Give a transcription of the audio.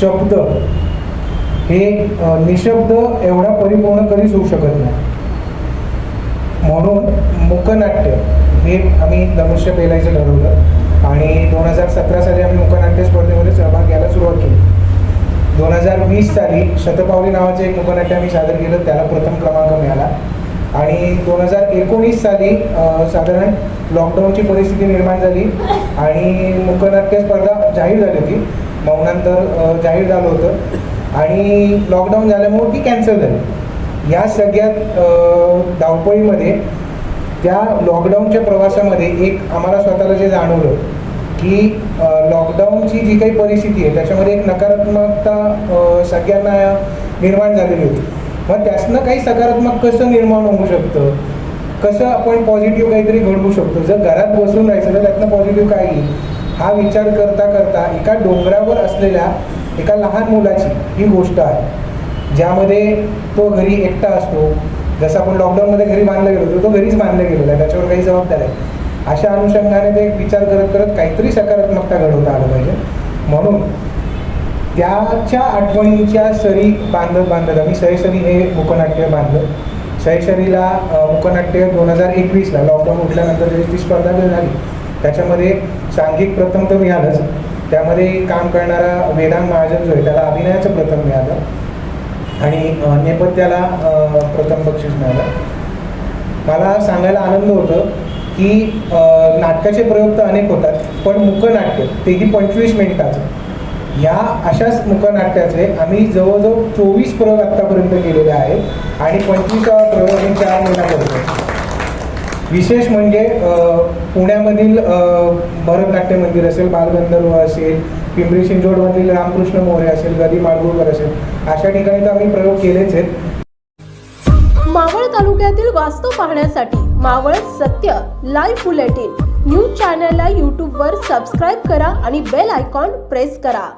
शब्द हे निशब्द एवढा परिपूर्ण कधीच होऊ शकत नाही. म्हणून मुकनाट्य हे आम्ही धनुष्य पेलायचं ठरवलं. आणि दोन हजार सतरा साली आम्ही मुकनाट्य स्पर्धेमध्ये सहभाग घ्यायला सुरुवात केली. दोन हजार वीस साली शतपावली नावाचं एक मुकनाट्य आम्ही सादर केलं त्याला प्रथम क्रमांक मिळाला. आणि दोन हजार एकोणीस साली साधारण लॉकडाऊनची परिस्थिती निर्माण झाली. आणि मुकनाट्य स्पर्धा जाहीर झाली होती. मौनांतर जाहीर झालं होतं. आणि लॉकडाऊन झाल्यामुळे ती कॅन्सल झाली. या सगळ्यात धावपळीमध्ये त्या लॉकडाऊनच्या प्रवासामध्ये एक आम्हाला स्वतःला जे जाणवलं की लॉकडाऊनची जी काही परिस्थिती आहे त्याच्यामध्ये एक नकारात्मकता सगळ्यांना निर्माण झालेली होती. मग त्यातनं काही सकारात्मक कसं निर्माण होऊ शकतं? कसं आपण पॉझिटिव्ह काहीतरी घडवू शकतो? जर घरात बसून राहायचं तर त्यातनं पॉझिटिव्ह काही. हा विचार करता करता एका डोंगरावर असलेल्या एका लहान मुलाची ही गोष्ट आहे. ज्यामध्ये तो घरी एकटा असतो. जसं आपण लॉकडाऊनमध्ये घरी बांधलं गेलो होतो तो घरीच बांधलं गेलेला आहे. त्याच्यावर काही जबाबदार आहे अशा अनुषंगाने ते एक विचार करत करत काहीतरी सकारात्मकता घडवता आलं पाहिजे. म्हणून त्याच्या आठवणीच्या सरी बांधत बांधत आम्ही सह्यासरी हे मुकनाट्य बांधलं. सह्यासरीला मुकनाट्य दोन हजार एकवीसला लॉकडाऊन उठल्यानंतर त्याची ती स्पर्धा झाली. त्याच्यामध्ये सांघिक प्रथम तर मिळालंच. त्यामध्ये काम करणारा वेदांग महाजन जो आहे त्याला अभिनयाचं प्रथम मिळालं. आणि नेपथ्याला प्रथम बक्षीस मिळालं. मला सांगायला आनंद होतं की नाटकाचे प्रयोग तर अनेक होतात पण मुकनाट्य तेही पंचवीस मिनिटाचं. या अशाच मुकनाट्याचे आम्ही जवळजवळ चोवीस प्रयोग आत्तापर्यंत केलेले आहेत आणि पंचवीसावा प्रयोग आम्ही चार महिना करतो विशेष म्हणजे पुण्यामधील भरतनाट्य मंदिर असेल बालगंधर्व असेल पिंपरी चिंचवडमधील रामकृष्ण मोरे असेल गदी माडगुळकर असेल अशा ठिकाणी तर आम्ही प्रयोग केलेच आहेत. मावळ तालुक्यातील वास्तव पाहण्यासाठी मावळ सत्य लाईव्ह बुलेटिन न्यूज चॅनलला यूट्यूबवर सबस्क्राईब करा आणि बेल आयकॉन प्रेस करा.